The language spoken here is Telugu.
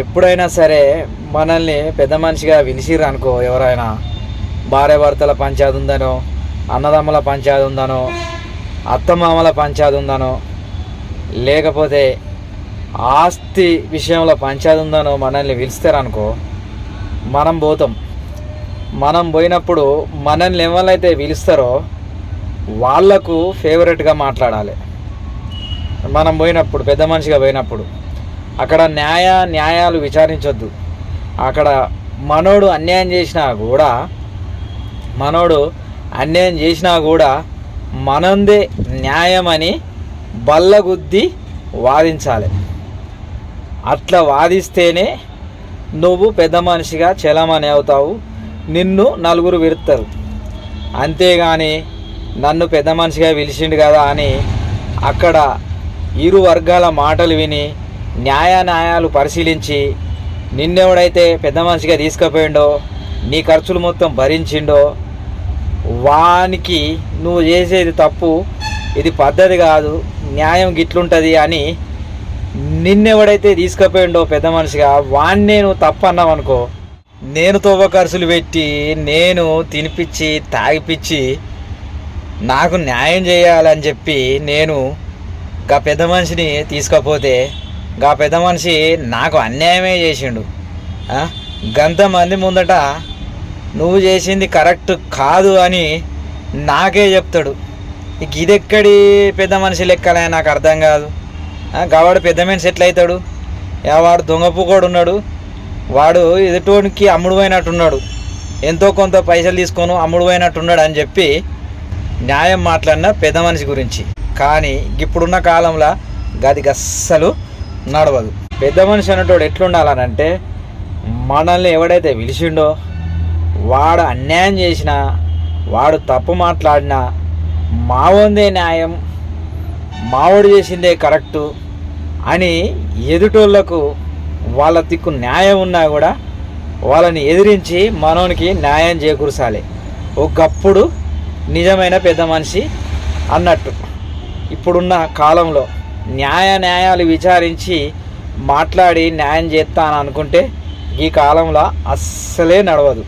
ఎప్పుడైనా సరే మనల్ని పెద్ద మనిషిగా పిలిచిర్రు అనుకో ఎవరైనా. భార్య భర్తల పంచాయతీ ఉందనో అన్నదమ్ముల పంచాయతీ ఉందనో అత్తమామల పంచాయతీ ఉందనో లేకపోతే ఆస్తి విషయంలో పంచాయతీ ఉందనో మనల్ని పిలుస్తారనుకో మనం పోతాం. మనం పోయినప్పుడు మనల్ని ఎవరైతే పిలుస్తారో వాళ్ళకు ఫేవరెట్గా మాట్లాడాలి. మనం పోయినప్పుడు పెద్ద మనిషిగా పోయినప్పుడు అక్కడ న్యాయ న్యాయాలు విచారించొద్దు. అక్కడ మనోడు అన్యాయం చేసినా కూడా మనోడు అన్యాయం చేసినా కూడా మనందే న్యాయమని బల్లగుద్ది వాదించాలి. అట్లా వాదిస్తేనే నువ్వు పెద్ద మనిషిగా చలమని అవుతావు. నిన్ను నలుగురు విరుస్తారు అంతేగాని నన్ను పెద్ద మనిషిగా పిలిచిండు కదా అని అక్కడ ఇరు వర్గాల మాటలు విని న్యాయ న్యాయాలు పరిశీలించి నిన్నెవడైతే పెద్ద మనిషిగా తీసుకుపోయిండో నీ ఖర్చులు మొత్తం భరించిండో వానికి నువ్వు చేసేది తప్పు ఇది పద్ధతి కాదు న్యాయం గిట్లుంటుంది అని నిన్నెవడైతే తీసుకుపోయిండో పెద్ద మనిషిగా వాణ్ణి నువ్వు తప్పు అన్నావు అనుకో నేను తోవ ఖర్చులు పెట్టి నేను తినిపించి తాగిపించి నాకు న్యాయం చేయాలని చెప్పి నేను గా పెద్ద మనిషిని తీసుకపోతే గా పెద్ద మనిషి నాకు అన్యాయమే చేసిండు. గంత గంతమంది ముందట నువ్వు చేసింది కరెక్ట్ కాదు అని నాకే చెప్తాడు. ఇక ఇదెక్కడి పెద్ద మనిషి లెక్కలే నాకు అర్థం కాదు. ఆ, గావాడు పెద్ద మనిషి ఎట్లయితాడు? యా వాడు దొంగపు ఉన్నాడు. వాడు ఎదుటోనికి అమ్ముడు పోయినట్టున్నాడు ఎంతో కొంత పైసలు తీసుకొని అమ్ముడు పోయినట్టున్నాడు అని చెప్పి న్యాయం మాట్లాడిన పెద్ద మనిషి గురించి. కానీ ఇప్పుడున్న కాలంలో గది గస్సలు నడవదు. పెద్ద మనిషి అన్నటోడు ఎట్లుండాలనంటే మనల్ని ఎవడైతే పిలిచిండో వాడు అన్యాయం చేసినా వాడు తప్పు మాట్లాడినా మావొందే న్యాయం మావోడు చేసిందే కరెక్టు అని ఎదుటోళ్ళకు వాళ్ళ దిక్కు న్యాయం ఉన్నా కూడా వాళ్ళని ఎదిరించి మనోనికి న్యాయం చేకూర్చాలి. ఒకప్పుడు నిజమైన పెద్ద మనిషి అన్నట్టు. ఇప్పుడున్న కాలంలో న్యాయ న్యాయాలు విచారించి మాట్లాడి న్యాయం చేస్తాను అనుకుంటే ఈ కాలంలో అస్సలే నడవదు.